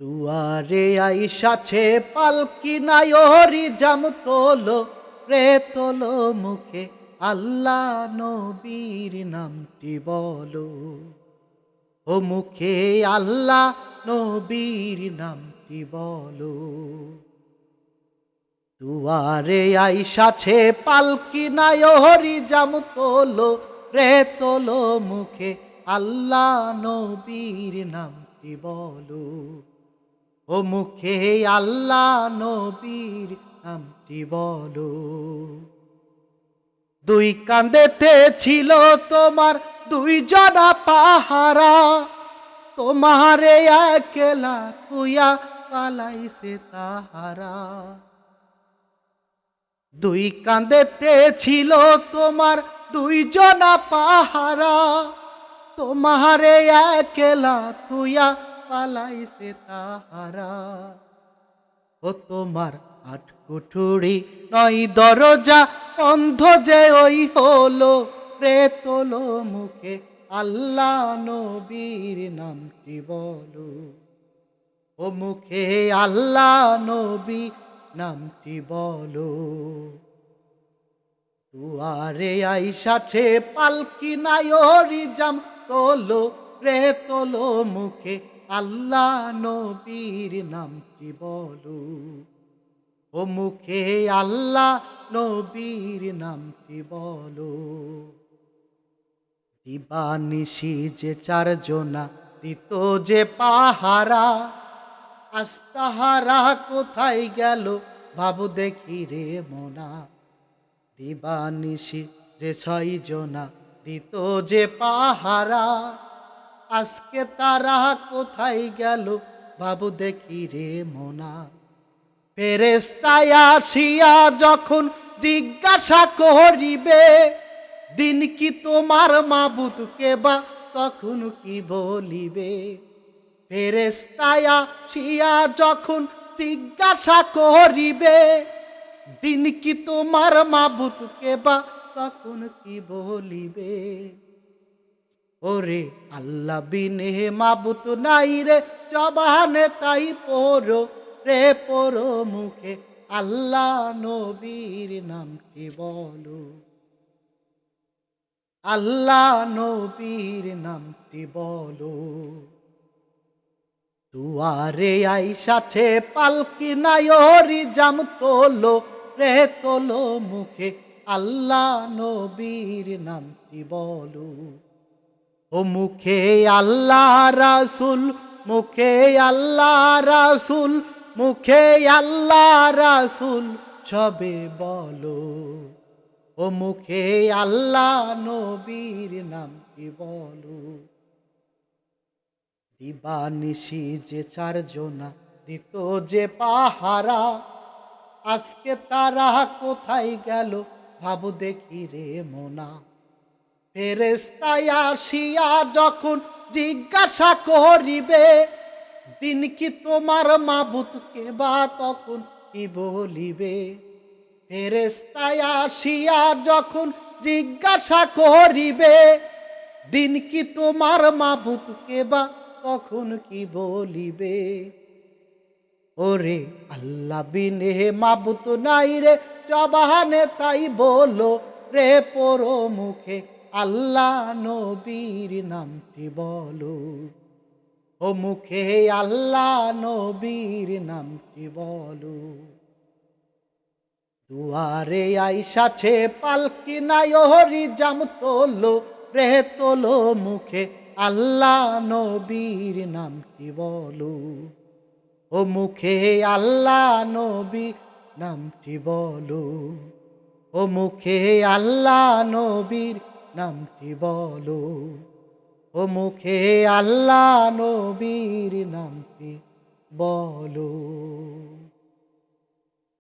দুয়ারে আইসাছে পালকি নায়রি জাম তোলো, রে তোলো মুখে, আল্লাহ নবীর নামটি বলো। ও মুখে আল্লাহ নবীর নামটি বলো। দুয়ারে আইসাছে পালকি নায়রি জাম তোলো, রে তোলো মুখে, আল্লাহ নবীর নামটি বলো। ও মুখে আল্লাহ নবীর নামটি বলো। দুই কান্দেতে ছিল তোমার দুই জনা পাহারা, তোমারে একলা কুয়া পালাইছে তাহারা। দুই কান্দেতে ছিল তোমার দুই জনা পাহারা, তোমারে একলা তুইয়া পালাইছে তাহারা। ও তোমার আট কুঠুরি, নয় দরজা, অন্ধ যে ওই হলো রে মুখে, আল্লাহ নবীর নামটি বলো। ও মুখে আল্লাহ নবী নামটি বলো। দুয়ারে আইসাছে পালকি নায়রি জাম তোলো রে তোলো মুখে আল্লাহ নবীর নামটি বলো? ও মুখে আল্লাহ নবীর নামটি বলো? দিবানিশি যে চারজনা দিত যে পাহারা। আস্তাহারা কোথায় গেল ভাবু দেখি রে মোনা। দিবানিশি যে ছয় জনা দিত যে পাহারা। আজকে তারা কোথায় গেল? বাবু দেখি রে মোনা। ফেরেস্তায় আসিয়া যখন জিজ্ঞাসা করিবে, দিন কি তোমার মাবুদকে বা তখন কি বলিবে? ফেরেস্তায় আসিয়া যখন জিজ্ঞাসা করিবে, দিন কি তোমার মাবুদকে বা তখন কি বলিবে? ওরে আল্লাহ বিনে মাবুত নাই রে, জবানে তাই পড়ো, রে পড়ো মুখে। আল্লাহ নবীর নামটি বলো। আল্লাহ নবীর নামটি বলো। দুয়ারে আইসাছে পালকি নায়রি জাম তোলো, রে তোলো মুখে। আল্লাহ নবীর নামটি বলো। ও মুখে আল্লাহ রাসুল, মুখে আল্লাহ রাসুল, মুখে আল্লাহ রাসুল, সবে বলো। ও মুখে আল্লাহ নবীর নামটি বলো? দিবানিশি যে চারজনা দিত যে পাহারা, আজকে তারা কোথায় গেল ভাবু দেখি রে মোনা। ফেরেস্তায় আসিয়া যখন জিজ্ঞাসা করিবে, দিন কি তোমার মাবুতকে বা তখন কি বলিবে? ফেরেস্তায় আসিয়া যখন জিজ্ঞাসা করিবে, দিন কি তোমার মাবুতকে বা তখন কি বলিবে? ওরে আল্লাহ বিনে মাবুত নাই রে, জবানে তাই বলো, রে পরো মুখে আল্লাহ নবীর নামটি বলো। ও মুখে আল্লাহ নবীর নামটি বলো। দুয়ারে আইসাছে পালকি নায়রি জাম তোলো রে তোলো মুখে আল্লাহ নবীর নামটি বলো। ও মুখে আল্লাহ নবী নামটি বলো। ও মুখে আল্লাহ নবীর নামটি বলো। ও মুখে আল্লাহ নবীর নামটি বলো।